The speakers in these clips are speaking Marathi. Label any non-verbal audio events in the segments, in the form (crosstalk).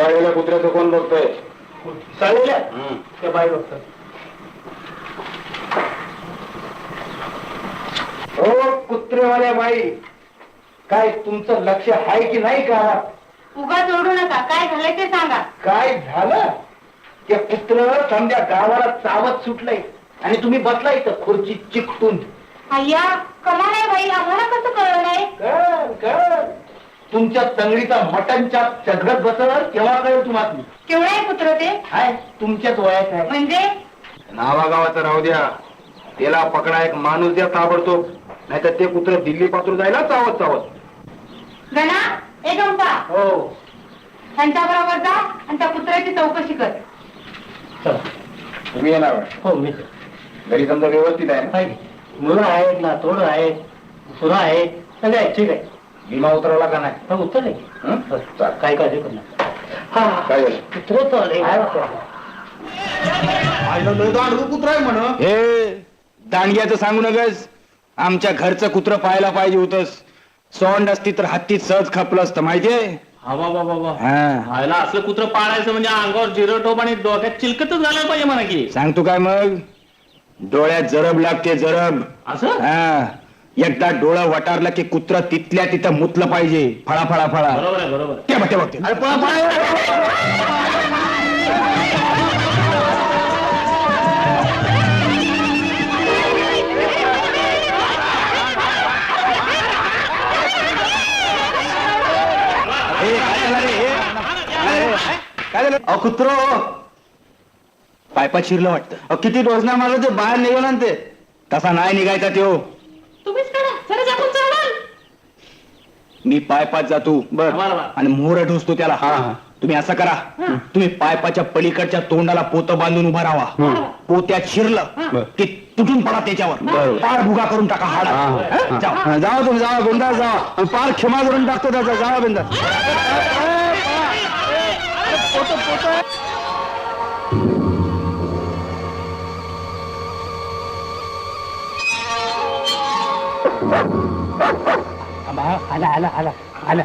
चाळलेल्या कुत्र्याचं कोण बघतोय? चालेल त्या बाई बघतात. हो कुत्रेवाल्या बाई काय तुमचं लक्ष आहे की नाही का? उगा जोडू नका. काय झालंय ते सांगा. काय झालं? ते कुत्र समजा गावाला चावत सुटलंय आणि तुम्ही बसला इथं खुर्ची चिकटून. अय्या कमाल आहे बाई. आम्हाला कसं कळलं नाही? कर कर. तुमच्या तंगडीचा मटनच्या चदगत बसवर केव्हा कळेल तुम्हाला? केवढं आहे कुत्र ते? हाय तुमच्याच वयात आहे. म्हणजे? नावागावाचं राहू द्या. त्याला पकडा एक माणूस द्या ताबडतोब. नाहीतर ते कुत्र दिल्ली पात्र जायला चावत चावत. गणा ए गंपा. हो. त्यांच्या बरोबर जा आणि त्या कुत्र्याची चौकशी कर. चला. तुम्ही येणार हो मी घरी समजा व्यवस्थित आहे ना? आहे. मुलं आहेत ना तोड आहेत सुना आहे सगळे आहेत ठीक आहे. विमा उतरवला का नाही? उत्तर हं? चालेल. काय काळजी हा काय झालं? कुत्र चाललंय कुत्र आहे म्हण. हे दांडग्याचं सांगू नकस आमच्या घरचं कुत्र पाहायला पाहिजे होतस. सोंड असती तर हत्तीत सहज खपलं असतं माहितीये? हा हा. व्हायला असलं कुत्र पाळायचं म्हणजे अंगावर जिरं टोप आणि डोक्यात चिलकतच झालं पाहिजे म्हणा की सांगतो काय मग? डोळ्यात जरब लागते जरब. असं? हा. एकदा डोळं वटारलं की कुत्र तिथल्या तिथं मुतलं पाहिजे. फळा फळा फळा. बरोबर आहे बरोबर आहे. ते बघते बघते अरे पळा, पळा. ए, काय झालं रे? ए, काय झालं अहो कुत्र पायपात शिरलं वाटतं. किती डोसणार माझं ते? बाहेर निघालं ना ते. तसा नाही निघायचा त्यो तुम्हीच करा जरा जाऊन चालवाल मी पायपात जातो बर. आणि मोहर ढोसतो त्याला. तुम्ही असं करा. तुम्ही पायपाच्या पलीकडच्या तोंडाला पोत बांधून उभा राहा. पोत्यात शिरलं की तुटून पडा त्याच्यावर. पार भुगा करून टाका हाडा जावा. तुम्ही जावा बिंदास जावा. पार क्षमा करून टाकतो त्याचा. जावा बिंदास आला आला आला आला.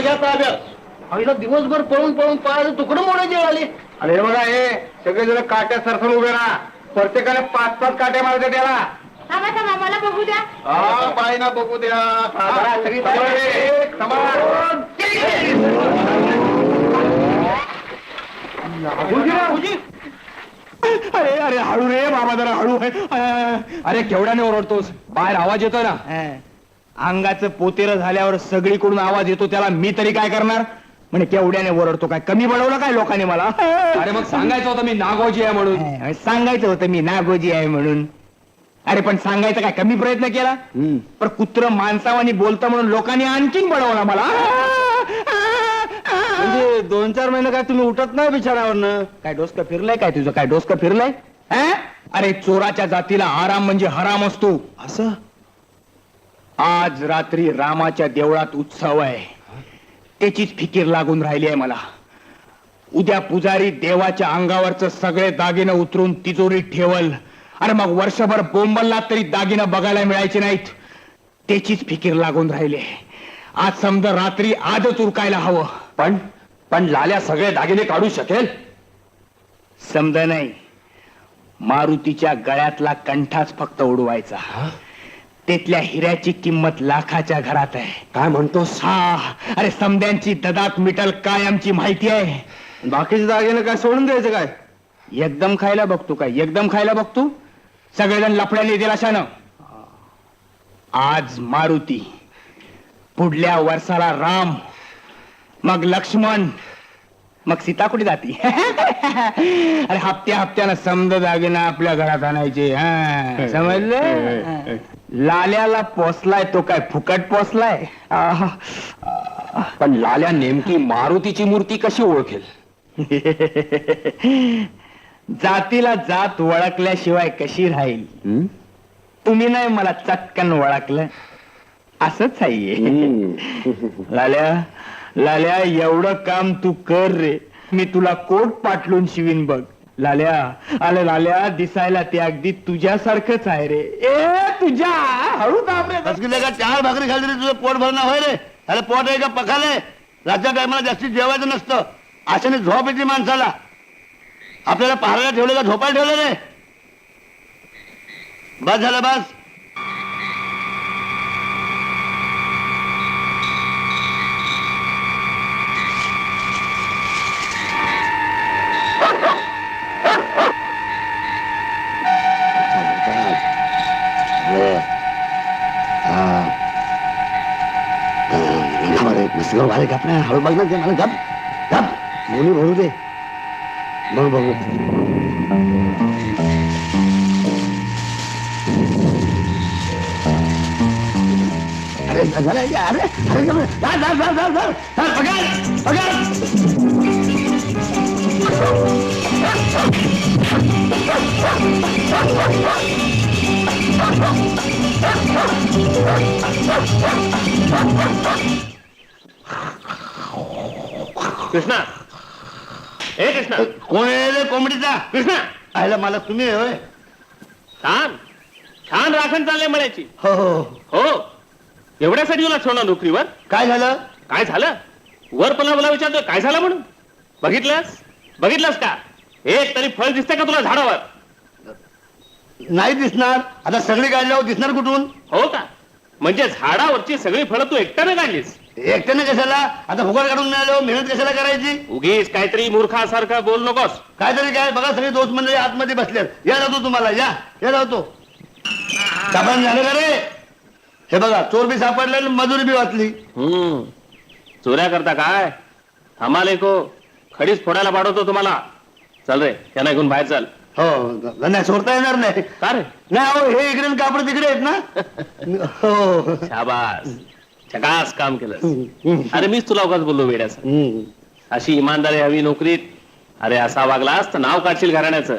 घ्या ताब्यात आईला दिवसभर पळून पळून पायाचं तुकडं मोडायचे आले. आणि हे बघा हे सगळे जण काट्या सरसर उभे राहा. प्रत्येकाने पाच पाच काट्या मारते त्याला. थांबा थांबा मला बघू द्या. हा पाय ना बघू द्या. जरा सगळी. एक, समान. अरे अरे हळू रे बाबा जरा हळू. आहे अरे केवढ्याने ओरडतोस? बाहेर आवाज येतो ना. अंगाचं पोतेर झाल्यावर सगळीकडून आवाज येतो त्याला मी तरी काय करणार? म्हणे केवढ्याने ओरडतो काय? कमी बनवलं काय लोकांनी मला? अरे मग सांगायचं होतं मी नागोजी आहे म्हणून. सांगायचं होतं मी नागोजी आहे म्हणून. अरे पण सांगायचं काय? कमी प्रयत्न केला? पण कुत्र माणसावानी बोलतं म्हणून लोकांनी आणखीन बनवला मला. म्हणजे दोन चार महिने काय तुम्ही उठत नाही बिछाण्यावरनं? काय डोसकं फिरलंय काय तुझं? काय डोसकं फिरलंय? हं? अरे चोराच्या जातीला आराम म्हणजे हराम असतो. असं? आज रात्री रामाच्या देवळात उत्सव आहे. त्याचीच फिकीर लागून राहिली आहे मला. उद्या पुजारी देवाच्या अंगावरच सगळे दागिने उतरून तिजोरीत ठेवल. अरे मग वर्षभर बोंबलला तरी दागिने बघायला मिळायचे नाहीत. त्याचीच फिकीर लागून राहिली आहे. आज समजा रात्री आजच उरकायला हवं. पण पण लाल्या सगळे दागिने काढू शकेल? समजा नाही. मारुतीच्या गळ्यातला कंठाच फक्त उडवायचा. तिथल्या हिऱ्याची किंमत लाखाच्या घरात आहे. काय म्हणतोस? हा अरे समद्यांची ददात मिटल काय आमची माहिती आहे? बाकीचे दागिने काय सोडून द्यायचं काय? एकदम खायला बघतो काय? एकदम खायला बघतो? सगळेजण लफड्याने येतील अशानं आज मारुती पुढल्या वर्षाला राम मग लक्ष्मण मग सीता कुठे जाती? (laughs) अरे हप्त्या हप्त्यानं समज दागिना आपल्या घरात आणायचे हा समजलं? लाल्याला पोसलाय तो काय फुकट पोसलाय? आहा. पण लाल्या नेमकी मारुतीची मूर्ती कशी ओळखेल? (laughs) जातीला जात ओळखल्याशिवाय कशी राहील? तुम्ही नाही मला चटकन ओळखलं असंच आहे. (laughs) लाल्या लाल्या एवढं काम तू कर रे. मी तुला कोट पाटलून शिवीन बघ. लाल्या आले लाल्या दिसायला ते अगदी तुझ्यासारखंच आहे रे. ए तुझ्या हळू दाब रे का चार भाकरी खाल्ली तरी तुझं पोट भरणं होय रे. अरे पोट आहे का पखाले? रातच्या टायमाला जास्तीत जेवायचं नसतं. अशाने झोप येते माणसाला. आपल्याला पहायला ठेवलं का? झोपायला ठेवलं रे. बस झालं बस. हळू बघ ना ते मला गप गप मुली भरू दे बघ बघू अरे झालं अरे अरे जा जा जा जा जा चल, पकड पकड कृष्णा. हे कृष्णा. कोण आहे रे कोंबडीचा? कृष्णा. आयला मला तुम्ही आहे होय. छान. छान राखण चाललंय म्हणायची हो हो हो. एवढ्यासाठी तुला ठेवणार नोकरीवर? काय झालं? काय झालं? वर पुन्हा मला विचारतोय काय झालं म्हणून? बघितलंस? बघितलंस का? एक तरी फळ दिसतंय का तुला झाडावर? नाही दिसणार. आता सगळी काढल्यावर दिसणार कुठून? हो का? म्हणजे झाडावरची सगळी फळं तू एकट्याने काढलीस. एकट्याने कशाला? आता फुकट काढून मिळालो मेहनत कशाला करायची? उगीच काहीतरी मूर्खासारखं बोल नकोस. काहीतरी काय? बघा सगळे दोस्त मंडळी आतमध्ये बसलेत. या जातो तुम्हाला या. या जातो. साबण झालं का रे? हे बघा चोर बी सापडले आणि मजुरी बी वाचली. हम्म. चोऱ्या करता काय? थांबाले को खडीच फोडायला पाठवतो तुम्हाला. चल रे त्यांना घेऊन बाहेर चल. हो नाही सोडता येणार नाही. का रे? नाही अहो हे इकडे आणि कापड तिकडे आहेत ना? (laughs) हो. शाबास. चकास काम केलं. अरे मीच तुला उगाच बोललो वेड्याचं. अशी इमानदारी हवी नोकरीत. अरे असा वागलास तर नाव काढशील घराण्याचं.